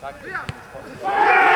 Tak.